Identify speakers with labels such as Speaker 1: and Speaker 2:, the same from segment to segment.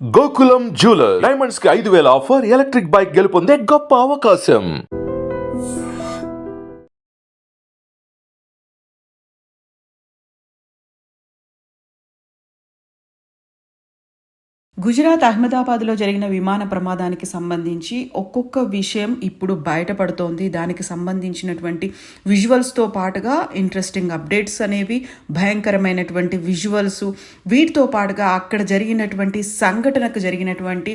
Speaker 1: Gokulam jeweller డైమండ్స్కి ఐదు వేల offer. Electric bike గెలుపొందే గొప్ప అవకాశం.
Speaker 2: గుజరాత్ అహ్మదాబాద్లో జరిగిన విమాన ప్రమాదానికి సంబంధించి ఒక్కొక్క విషయం ఇప్పుడు బయటపడుతోంది. దానికి సంబంధించినటువంటి విజువల్స్తో పాటుగా ఇంట్రెస్టింగ్ అప్డేట్స్ అనేవి భయంకరమైనటువంటి విజువల్స్ వీటితో పాటుగా అక్కడ జరిగినటువంటి సంఘటనకు జరిగినటువంటి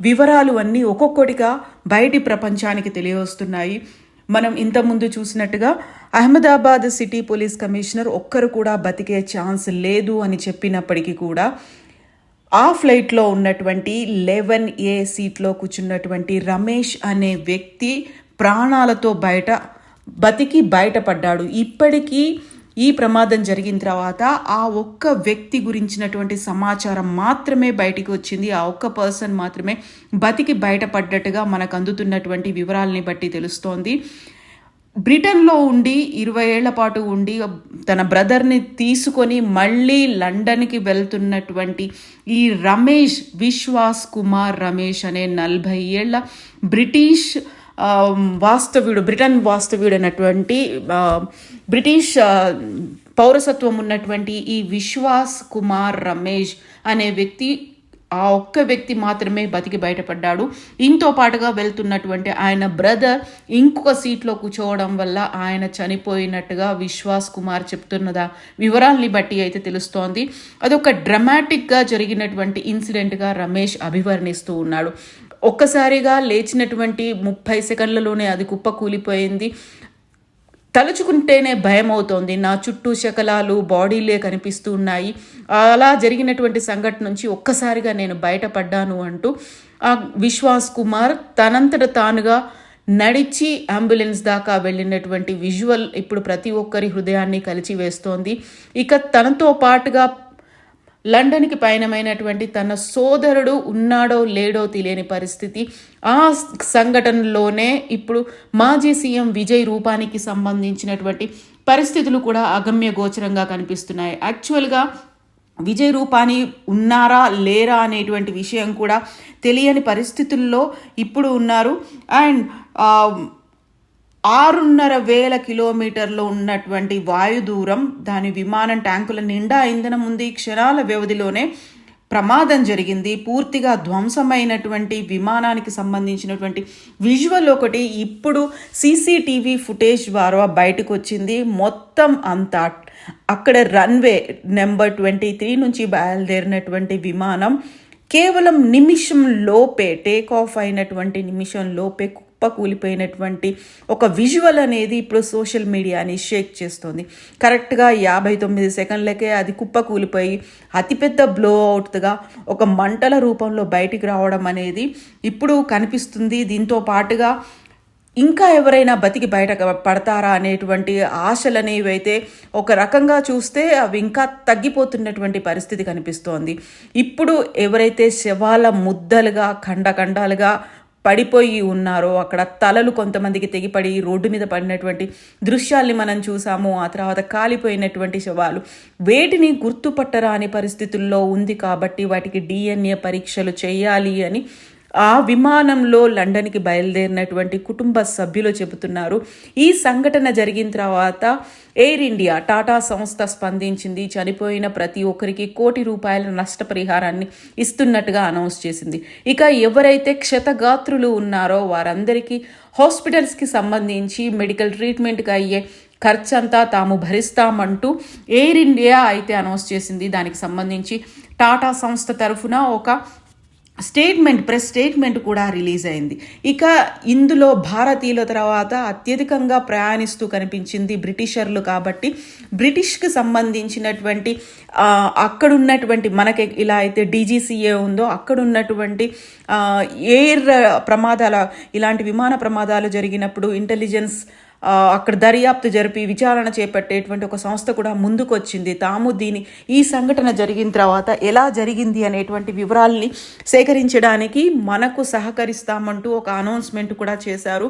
Speaker 2: వివరాలు అన్నీ ఒక్కొక్కటిగా బయటి ప్రపంచానికి తెలియవస్తున్నాయి. మనం ఇంతకుముందు చూసినట్టుగా అహ్మదాబాద్ సిటీ పోలీస్ కమిషనర్ ఒక్కరు కూడా బతికే ఛాన్స్ లేదు అని చెప్పినప్పటికీ కూడా ఆ ఫ్లైట్లో ఉన్నటువంటి లెవెన్ ఏ సీట్లో కూర్చున్నటువంటి రమేష్ అనే వ్యక్తి ప్రాణాలతో బయట బతికి బయటపడ్డాడు. ఇప్పటికీ ఈ ప్రమాదం జరిగిన తర్వాత ఆ ఒక్క వ్యక్తి గురించినటువంటి సమాచారం మాత్రమే బయటికి వచ్చింది. ఆ ఒక్క పర్సన్ మాత్రమే బతికి బయటపడ్డట్టుగా మనకు అందుతున్నటువంటి వివరాలని బట్టి తెలుస్తోంది. బ్రిటన్లో ఉండి ఇరవై ఏళ్ళ పాటు ఉండి తన బ్రదర్ని తీసుకొని మళ్ళీ లండన్కి వెళ్తున్నటువంటి ఈ రమేష్ విశ్వాస్ కుమార్ రమేష్ అనే నలభై ఏళ్ళ బ్రిటిష్ వాస్తవ్యుడు బ్రిటన్ వాస్తవ్యుడు అయినటువంటి బ్రిటిష్ పౌరసత్వం ఉన్నటువంటి ఈ విశ్వాస్ కుమార్ రమేష్ అనే వ్యక్తి ఆ ఒక్క వ్యక్తి మాత్రమే బతికి బయటపడ్డాడు. ఇంతో పాటుగా వెళ్తున్నటువంటి ఆయన బ్రదర్ ఇంకొక సీట్లో కూర్చోవడం వల్ల ఆయన చనిపోయినట్టుగా విశ్వాస్ కుమార్ చెప్తున్నదా వివరాల్ని బట్టి అయితే తెలుస్తోంది. అదొక డ్రమాటిక్గా జరిగినటువంటి ఇన్సిడెంట్గా రమేష్ అభివర్ణిస్తూ ఉన్నాడు. ఒక్కసారిగా లేచినటువంటి ముప్పై సెకండ్లలోనే అది కుప్ప కూలిపోయింది తలుచుకుంటేనే భయం అవుతోంది నా చుట్టూ శకలాలు బాడీలే కనిపిస్తూ ఉన్నాయి. అలా జరిగినటువంటి సంఘటన నుంచి ఒక్కసారిగా నేను బయటపడ్డాను అంటూ ఆ విశ్వాస్ కుమార్ తనంతట తానుగా నడిచి అంబులెన్స్ దాకా వెళ్ళినటువంటి విజువల్ ఇప్పుడు ప్రతి ఒక్కరి హృదయాన్ని కలిచి వేస్తోంది ఇక తనతో పాటుగా లండన్కి పయనమైనటువంటి తన సోదరుడు ఉన్నాడో లేడో తెలియని పరిస్థితి. ఆ సంఘటనలోనే ఇప్పుడు మాజీ సీఎం విజయ్ రూపానికి సంబంధించినటువంటి పరిస్థితులు కూడా అగమ్య గోచరంగా కనిపిస్తున్నాయి. యాక్చువల్గా విజయ్ రూపాని ఉన్నారా లేరా అనేటువంటి విషయం కూడా తెలియని పరిస్థితుల్లో ఇప్పుడు ఉన్నారు. అండ్ ఆరున్నర వేల కిలోమీటర్లు ఉన్నటువంటి వాయు దూరం దాని విమానం ట్యాంకుల నిండా ఇంధనం ఉంది. క్షణాల వ్యవధిలోనే ప్రమాదం జరిగింది. పూర్తిగా ధ్వంసమైనటువంటి విమానానికి సంబంధించినటువంటి విజువల్ ఒకటి ఇప్పుడు సీసీటీవీ ఫుటేజ్ ద్వారా బయటకు వచ్చింది మొత్తం అంతా అక్కడ రన్వే నెంబర్ ట్వంటీ త్రీ నుంచి బయలుదేరినటువంటి విమానం కేవలం నిమిషం లోపే టేక్ ఆఫ్ అయినటువంటి నిమిషం లోపే కుప్ప కూలిపోయినటువంటి ఒక విజువల్ అనేది ఇప్పుడు సోషల్ మీడియాని షేక్ చేస్తుంది. కరెక్ట్గా యాభై తొమ్మిది సెకండ్లకే అది కుప్ప కూలిపోయి అతిపెద్ద బ్లో అవుట్గా ఒక మంటల రూపంలో బయటికి రావడం అనేది ఇప్పుడు కనిపిస్తుంది. దీంతో పాటుగా ఇంకా ఎవరైనా బతికి బయట పడతారా అనేటువంటి ఆశలు అనేవైతే అయితే ఒక రకంగా చూస్తే అవి ఇంకా తగ్గిపోతున్నటువంటి పరిస్థితి కనిపిస్తోంది. ఇప్పుడు ఎవరైతే శవాల ముద్దలుగా ఖండఖండాలుగా పడిపోయి ఉన్నారో అక్కడ తలలు కొంతమందికి తెగిపడి రోడ్డు మీద పడినటువంటి దృశ్యాల్ని మనం చూసాము ఆ తర్వాత కాలిపోయినటువంటి శవాలు. వేటిని గుర్తుపట్టరాని పరిస్థితుల్లో ఉంది కాబట్టి వాటికి డిఎన్ఏ పరీక్షలు చేయాలి అని ఆ విమానంలో లండన్కి బయలుదేరినటువంటి కుటుంబ సభ్యులు చెబుతున్నారు. ఈ సంఘటన జరిగిన తర్వాత ఎయిర్ ఇండియా టాటా సంస్థ స్పందించింది. చనిపోయిన ప్రతి ఒక్కరికి కోటి రూపాయల నష్టపరిహారాన్ని ఇస్తున్నట్టుగా అనౌన్స్ చేసింది. ఇక ఎవరైతే క్షతగాత్రులు ఉన్నారో వారందరికీ హాస్పిటల్స్కి సంబంధించి మెడికల్ ట్రీట్మెంట్కి అయ్యే ఖర్చంతా తాము భరిస్తామంటూ ఎయిర్ ఇండియా అయితే అనౌన్స్ చేసింది. దానికి సంబంధించి టాటా సంస్థ తరఫున ఒక స్టేట్మెంట్ ప్రెస్ స్టేట్మెంట్ కూడా రిలీజ్ అయింది. ఇక ఇందులో భారతీయుల తర్వాత అత్యధికంగా ప్రయాణిస్తూ కనిపించింది బ్రిటిషర్లు కాబట్టి బ్రిటిష్కి సంబంధించినటువంటి అక్కడున్నటువంటి మనకి ఇలా అయితే డీజీసీఏ ఉందో అక్కడున్నటువంటి ఎయిర్ ప్రమాదాల ఇలాంటి విమాన ప్రమాదాలు జరిగినప్పుడు ఇంటెలిజెన్స్ అక్కడ దర్యాప్తు జరిపి విచారణ చేపట్టేటువంటి ఒక సంస్థ కూడా ముందుకొచ్చింది. తాము దీని ఈ సంఘటన జరిగిన తర్వాత ఎలా జరిగింది అనేటువంటి వివరాల్ని సేకరించడానికి మనకు సహకరిస్తామంటూ ఒక అనౌన్స్మెంట్ కూడా చేశారు.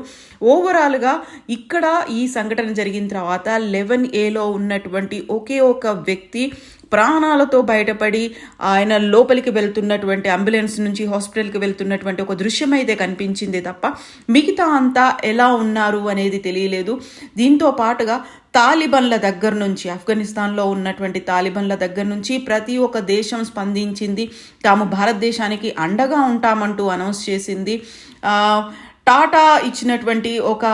Speaker 2: ఓవరాల్గా ఇక్కడ ఈ సంఘటన జరిగిన తర్వాత లెవెన్ ఏలో ఉన్నటువంటి ఒకే ఒక వ్యక్తి ప్రాణాలతో బయటపడి ఆయన లోపలికి వెళ్తున్నటువంటి అంబులెన్స్ నుంచి హాస్పిటల్కి వెళ్తున్నటువంటి ఒక దృశ్యం అయితే కనిపించింది తప్ప మిగతా అంతా ఎలా ఉన్నారు అనేది తెలియలేదు. దీంతో పాటుగా తాలిబన్ల దగ్గర నుంచి ఆఫ్ఘనిస్తాన్లో ఉన్నటువంటి తాలిబన్ల దగ్గర నుంచి ప్రతి ఒక్క దేశం స్పందించింది. తాము భారతదేశానికి అండగా ఉంటామంటూ అనౌన్స్ చేసింది. టాటా ఇచ్చినటువంటి ఒక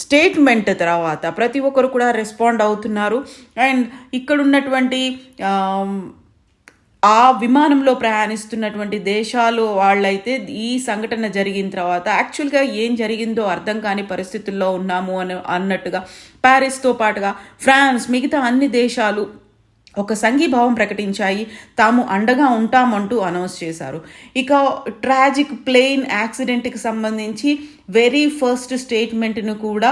Speaker 2: స్టేట్మెంట్ తర్వాత ప్రతి ఒక్కరు కూడా రెస్పాండ్ అవుతున్నారు. అండ్ ఇక్కడ ఉన్నటువంటి ఆ విమానంలో ప్రయాణిస్తున్నటువంటి దేశాలు వాళ్ళైతే ఈ సంఘటన జరిగిన తర్వాత యాక్చువల్గా ఏం జరిగిందో అర్థం కాని పరిస్థితుల్లో ఉన్నాము అని అన్నట్టుగా ప్యారిస్తో పాటుగా ఫ్రాన్స్ మిగతా అన్ని దేశాలు ఒక సంఘీభావం ప్రకటించాయి. తాము అండగా ఉంటామంటూ అనౌన్స్ చేశారు. ఇక ట్రాజిక్ ప్లేన్ యాక్సిడెంట్కి సంబంధించి వెరీ ఫస్ట్ స్టేట్మెంట్ను కూడా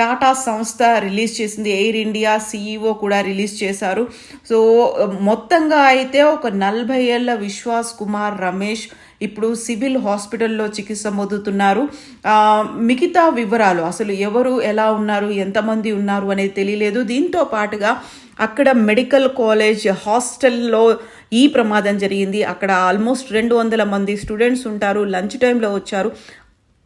Speaker 2: టాటా సంస్థ రిలీజ్ చేసింది. ఎయిర్ ఇండియా సీఈఓ కూడా రిలీజ్ చేశారు. సో మొత్తంగా అయితే ఒక నలభై ఏళ్ళ విశ్వాస్ కుమార్ రమేష్ ఇప్పుడు సివిల్ హాస్పిటల్లో చికిత్స పొందుతున్నారు. మిగతా వివరాలు అసలు ఎవరు ఎలా ఉన్నారు ఎంతమంది ఉన్నారు అనేది తెలియలేదు. దీంతో పాటుగా అక్కడ మెడికల్ కాలేజ్ హాస్టల్లో ఈ ప్రమాదం జరిగింది. అక్కడ ఆల్మోస్ట్ రెండు వందల మంది స్టూడెంట్స్ ఉంటారు లంచ్ టైంలో వచ్చారు.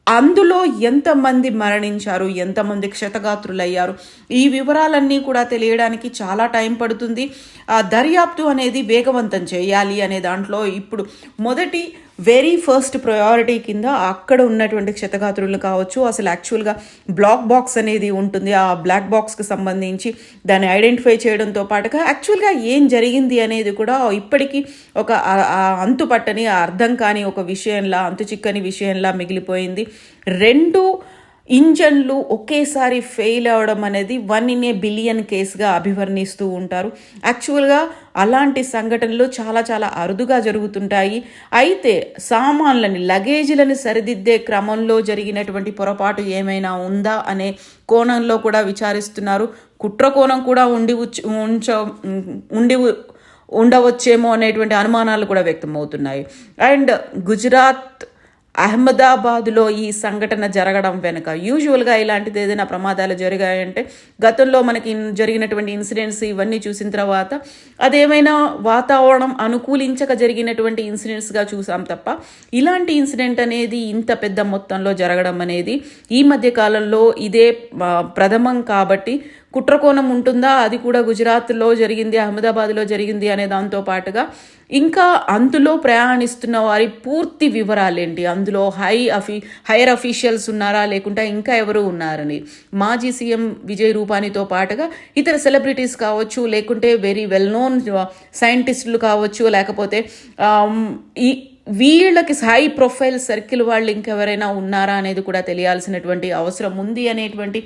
Speaker 2: అందులో ఎంతమంది మరణించారు ఎంతమంది క్షతగాత్రులయ్యారు? ఈ వివరాలన్నీ కూడా తెలియడానికి చాలా టైం పడుతుంది. ఆ దర్యాప్తు అనేది వేగవంతం చేయాలి అనే దాంట్లో ఇప్పుడు మొదటి వెరీ ఫస్ట్ ప్రయారిటీ కింద అక్కడ ఉన్నటువంటి క్షతగాత్రులు కావచ్చు అసలు యాక్చువల్గా బ్లాక్ బాక్స్ అనేది ఉంటుంది. ఆ బ్లాక్ బాక్స్కి సంబంధించి దాన్ని ఐడెంటిఫై చేయడంతో పాటుగా యాక్చువల్గా ఏం జరిగింది అనేది కూడా ఇప్పటికీ ఒక ఆ- అంతు పట్టని ఆ అర్థం కాని ఒక విషయంలా అంతు చిక్కని విషయంలా మిగిలిపోయింది. రెండు ఇంజన్లు ఒకేసారి ఫెయిల్ అవ్వడం అనేది వన్ ఇన్ ఏ బిలియన్ కేసుగా అభివర్ణిస్తూ ఉంటారు. యాక్చువల్గా అలాంటి సంఘటనలు చాలా చాలా అరుదుగా జరుగుతుంటాయి. అయితే సామాన్లని లగేజీలను సరిదిద్దే క్రమంలో జరిగినటువంటి పొరపాటు ఏమైనా ఉందా అనే కోణంలో కూడా విచారిస్తున్నారు. కుట్ర కోణం కూడా ఉండి ఉచ్- ఉంచ ఉండి ఉండవచ్చేమో అనేటువంటి అనుమానాలు కూడా వ్యక్తమవుతున్నాయి. అండ్ గుజరాత్ అహ్మదాబాద్లో ఈ సంఘటన జరగడం వెనుక యూజువల్గా ఇలాంటిది ఏదైనా ప్రమాదాలు జరిగాయంటే గతంలో మనకి జరిగినటువంటి ఇన్సిడెంట్స్ ఇవన్నీ చూసిన తర్వాత అదేమైనా వాతావరణం అనుకూలించక జరిగినటువంటి ఇన్సిడెంట్స్గా చూసాం తప్ప ఇలాంటి ఇన్సిడెంట్ అనేది ఇంత పెద్ద మొత్తంలో జరగడం అనేది ఈ మధ్య కాలంలో ఇదే ప్రథమం కాబట్టి కుట్రకోణం ఉంటుందా? అది కూడా గుజరాత్లో జరిగింది అహ్మదాబాద్లో జరిగింది అనే దాంతో పాటుగా ఇంకా అందులో ప్రయాణిస్తున్న వారి పూర్తి వివరాలేంటి? అందులో హై అఫీ హైయర్ అఫీషియల్స్ ఉన్నారా? లేకుంటే ఇంకా ఎవరు ఉన్నారని? మాజీ సీఎం విజయ్ రూపానితో పాటుగా ఇతర సెలబ్రిటీస్ కావచ్చు లేకుంటే వెరీ వెల్ నోన్ సైంటిస్టులు కావచ్చు లేకపోతే ఈ వీళ్ళకి హై ప్రొఫైల్ సర్కిల్ వాళ్ళు ఇంకెవరైనా ఉన్నారా అనేది కూడా తెలియాల్సినటువంటి అవసరం ఉంది అనేటువంటి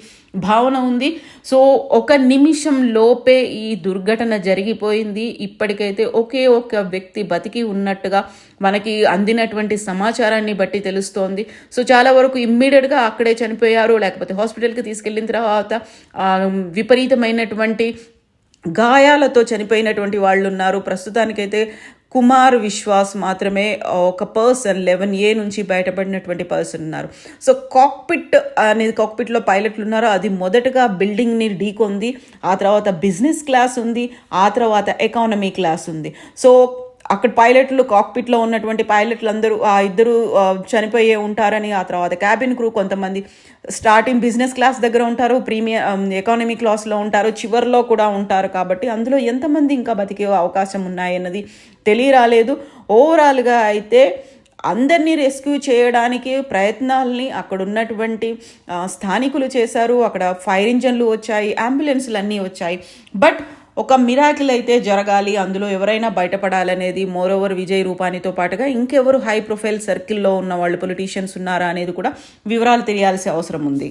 Speaker 2: భావన ఉంది. సో ఒక నిమిషం లోపే ఈ దుర్ఘటన జరిగిపోయింది. ఇప్పటికైతే ఒకే ఒక్క వ్యక్తి బతికి ఉన్నట్టుగా మనకి అందినటువంటి సమాచారాన్ని బట్టి తెలుస్తోంది. సో చాలా వరకు ఇమ్మీడియట్గా అక్కడే చనిపోయారు. లేకపోతే హాస్పిటల్కి తీసుకెళ్ళిన తర్వాత విపరీతమైనటువంటి గాయాలతో చనిపోయినటువంటి వాళ్ళు ఉన్నారు ప్రస్తుతానికైతే కుమార్ విశ్వాస్ మాత్రమే ఒక పర్సన్ లెవెన్ ఏ నుంచి బయటపడినటువంటి పర్సన్ ఉన్నారు. సో కాక్పిట్ అనేది కాక్పిట్లో పైలట్లు ఉన్నారు? అది మొదటగా బిల్డింగ్ని ఢీకొంది ఆ తర్వాత బిజినెస్ క్లాస్ ఉంది ఆ తర్వాత ఎకానమీ క్లాస్ ఉంది. సో అక్కడ పైలట్లు కాక్పిట్లో ఉన్నటువంటి పైలట్లు అందరూ ఆ ఇద్దరు చనిపోయే ఉంటారని ఆ తర్వాత క్యాబిన్ క్రూ కొంతమంది స్టార్టింగ్ బిజినెస్ క్లాస్ దగ్గర ఉంటారు ప్రీమియం ఎకానమీ క్లాస్లో ఉంటారు చివర్లో కూడా ఉంటారు కాబట్టి అందులో ఎంతమంది ఇంకా బతికే అవకాశం ఉన్నాయన్నది తెలియరాలేదు. ఓవరాల్గా అయితే అందరినీ రెస్క్యూ చేయడానికి ప్రయత్నాల్ని అక్కడ ఉన్నటువంటి స్థానికులు చేశారు. అక్కడ ఫైర్ ఇంజన్లు వచ్చాయి అంబులెన్స్లు అన్నీ వచ్చాయి. బట్ ఒక మిరాకిల్ అయితే జరగాలి అందులో ఎవరైనా బయటపడాలనేది మోరోవర్ విజయ్ రూపానితో పాటుగా ఇంకెవరు హై ప్రొఫైల్ సర్కిల్లో ఉన్న వాళ్ళు పొలిటీషియన్స్ ఉన్నారా అనేది కూడా వివరాలు తెలియాల్సిన అవసరం ఉంది.